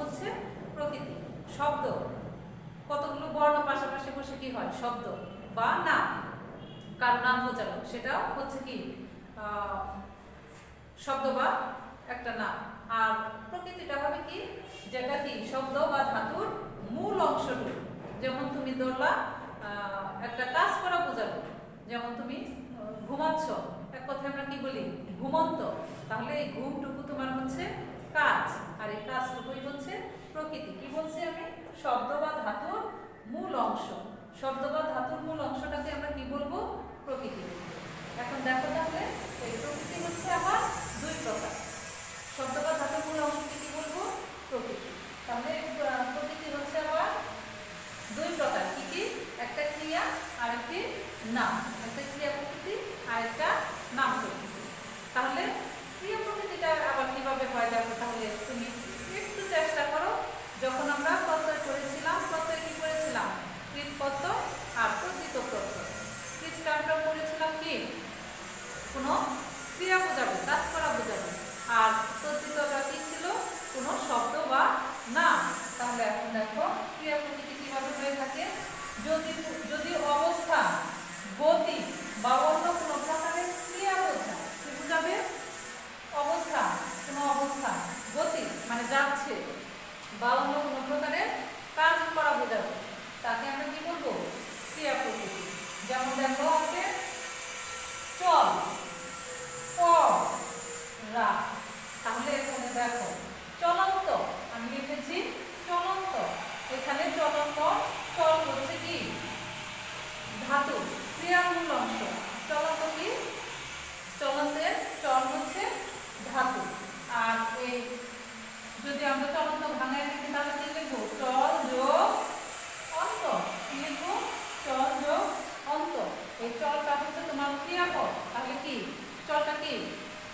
হচ্ছে প্রকৃতি, শব্দ। কতগুলো বর্ণ পাশাপাশি বসে কি হয়? শব্দ বা নাম কার নাম বোঝালো? সেটাও হচ্ছে কি শব্দ বা একটা নাম আর প্রকৃতিটা হবে কি, যেটা কি, শব্দ বা ধাতুর মূল অংশটুকু। যেমন তুমি ধরলা একটা কাজ করা বোঝালো। যেমন তুমি ঘুমাচ্ছ। এক কথায় আমরা কি বলি? ঘুমন্ত। তাহলে এই ঘুমটুকু তোমার হচ্ছে কাজ। আর এই কাজটুকুই হচ্ছে প্রকৃতি। কি বলছি আমি? শব্দ বা ধাতুর মূল অংশ শব্দ বা ধাতুর মূল অংশটাকে আমরা কি বলব প্রকৃতি বলব। এখন দেখো তাহলে এই প্রকৃতি হচ্ছে আবার দুই প্রকার শব্দ বা ধাতুর মূল অংশকে কি বলব প্রকৃতি তাহলে আহ, প্রকৃতি হচ্ছে আবার দুই প্রকার কি কি একটা ক্রিয়া আর একটি নাম একটা ক্রিয়া প্রকৃতি আর একটা নাম প্রকৃতি তাহলে ক্রিয়া প্রকৃতিটা আবার কীভাবে হয় দেখো তাহলে তুমি একটু চেষ্টা করো যখন আমরা প্রত্যয় করেছিলাম প্রত্যয় কি করেছিলাম কৃত প্রত্যয় আর প্রকৃত প্রত্যয় কৃতটা আমরা করেছিলাম কি? কোনো ক্রিয়া বোঝাবে কাজ করা বোঝাবে আর প্রকৃতটা কি ছিল? কোনো শব্দ বা নাম। তাহলে এখন দেখো ক্রিয়া প্রকৃতি কীভাবে হয়ে থাকে। যদি যদি অবস্থা, গতি বা অন্য কোনো প্রকারের ক্রিয়া বোঝায় কি বোঝাবে? অবস্থা, কোনো অবস্থা, গতি মানে যাচ্ছে বা অন্য কোনো প্রকারের কাজ করা বোঝাবে। তাকে আমরা কি বলব? ক্রিয়া প্রকৃতি যেমন দেখো আছে, চল ক রা তাহলে এখানে দেখো, চলন্ত, আমি লিখেছি চলন্ত। এখানে চলন্ত, চল হচ্ছে কি? ধাতু, ক্রিয়ামূল অংশ। চলন্ত কি? চলন্তের চল হচ্ছে ধাতু। আর এই যদি আমরা চলন্ত ভাঙায় লিখি তাহলে কি লিখব? চল যোগ অন্ত কি লিখব চল যোগ অন্ত এই চলটা হচ্ছে তোমার ক্রিয়াপদ তাহলে কি চলটা কি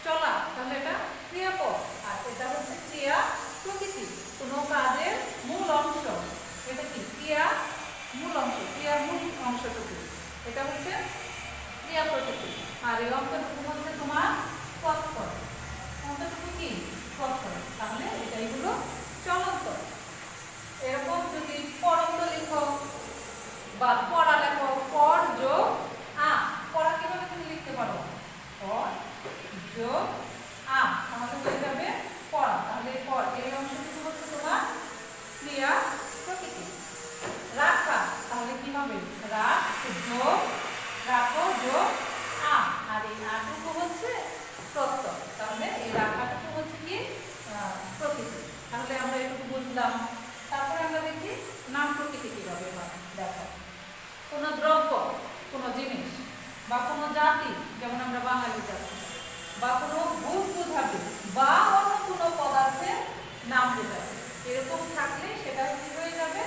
চলা তাহলে এটা ক্রিয়াপদ আর এটা হচ্ছে ক্রিয়া প্রকৃতি কোনো কাজের মূল অংশ এটা কি ক্রিয়া মূল অংশ ক্রিয়ার মূল অংশটুকু এটা হচ্ছে ক্রিয়া প্রকৃতি আর এই অন্তটুকু হচ্ছে তোমার পথকর অন্তটুকু কি? পথকর তাহলে এটাই হলো চলন্ত। এরকম যদি পরন্ত লেখো বা পড়া লেখো, পর যোগ আ। পড়া কীভাবে তুমি লিখতে পারো? পর যোগ আ। তাহলে হয়ে যাবে পড়া। তাহলে পর, এই অংশটুকু হচ্ছে তোমার ক্রিয়া প্রকৃতি। রাখা। তাহলে কি হবে? রাখ, যোগ, রাখো, যোগ আর এই আটুকু হচ্ছে প্রত্যয়। তাহলে এই রাখাটুকু হচ্ছে কি প্রকৃতি। তাহলে আমরা এটুকু বুঝলাম। তারপরে আমরা দেখি নাম প্রকৃতি কীভাবে হয়, দেখো। কোনো দ্রব্য, কোনো জিনিস, বা কোনো জাতি, যেমন আমরা বাঙালি জাতি, বা কোনো ভূত বোঝাবে, বা অন্য কোনো পদার্থের নাম বোঝাবে। এরকম থাকলে সেটা কি হয়ে যাবে?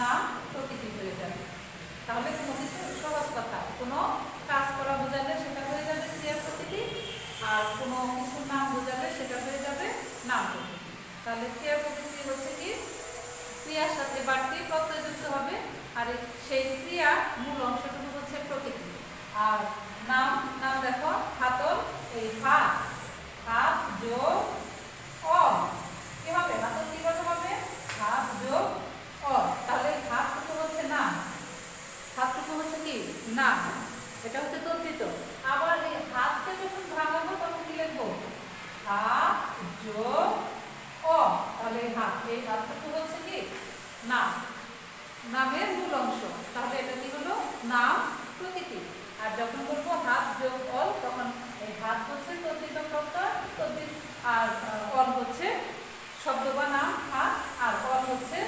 নাম প্রকৃতি হয়ে যাবে। তাহলে কোনো কিছু সহজ কথা, কোনো কাজ করা বোঝালে সেটা হয়ে যাবে ক্রিয়া প্রকৃতি আর কোনো কিছুর নাম বোঝালে সেটা হয়ে যাবে নাম প্রকৃতি তাহলে ক্রিয়া প্রকৃতি হচ্ছে কি? ক্রিয়ার সাথে বাড়তি প্রত্যয় যুক্ত হবে আর সেই ক্রিয়া মূল অংশটুকু হচ্ছে প্রকৃতি। আর নাম নাম দেখো হাতল এই হাত হাত যোগ অ কি হবে হাতল কীভাবে হবে হাত যোগ অ তাহলে এই হাতটুকু হচ্ছে নাম হাতটুকু হচ্ছে কি নাম এটা হচ্ছে তদ্ধিত আবার এই হাতকে যখন ভাঙাবো তখন কি লিখব হাত যোগ অ তাহলে এই হাত এই হাতটুকু হচ্ছে কি নাম নামের মূল অংশ তাহলে এটা কি হলো নাম প্রকৃতি আর যখন বলব হাত যোগ অল তখন এই হাত হচ্ছে তদ্ধিত প্রত্যয় তদ্ধিত আর আহ, অল হচ্ছে শব্দ বা নাম হাত আর অল হচ্ছে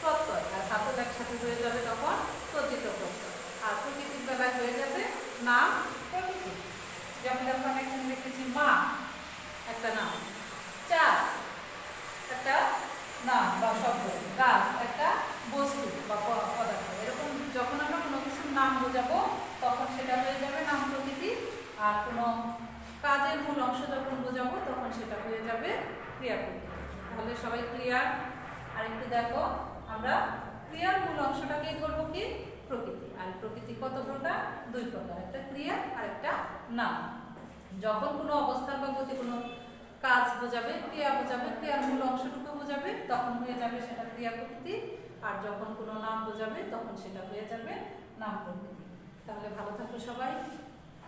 প্রত্যয় আর হাতল একসাথে হয়ে যাবে তখন তদ্ধিত প্রত্যয় আর প্রকৃতির বেলায় হয়ে যাবে নাম প্রকৃতি যেমন দেখো আমি এখানে লিখেছি মা একটা নাম চার একটা নাম বা শব্দ গাছ একটা বস্তু বা প- পদার্থ এরকম যখন আমরা কোনো কিছুর নাম বোঝাবো তখন সেটা হয়ে যাবে নাম প্রকৃতি আর কোনো কাজের মূল অংশ যখন বোঝাবো, তখন সেটা হয়ে যাবে ক্রিয়া প্রকৃতি তাহলে সবাই ক্লিয়ার আর একটু দেখো, আমরা ক্রিয়ার মূল অংশটাকেই ধরবো কি? প্রকৃতি। আর প্রকৃতি কত প্রকার? দুই প্রকার। একটা ক্রিয়া আর একটা নাম যখন কোনো অবস্থান বা গতি কোনো কাজ বোঝাবে, ক্রিয়া বোঝাবে, ক্রিয়ার মূল অংশটুকু বোঝাবে, তখন হয়ে যাবে সেটা ক্রিয়া প্রকৃতি। আর যখন কোনো নাম বোঝাবে, তখন সেটা হয়ে যাবে নাম প্রকৃতি। তাহলে ভালো থাকো সবাই।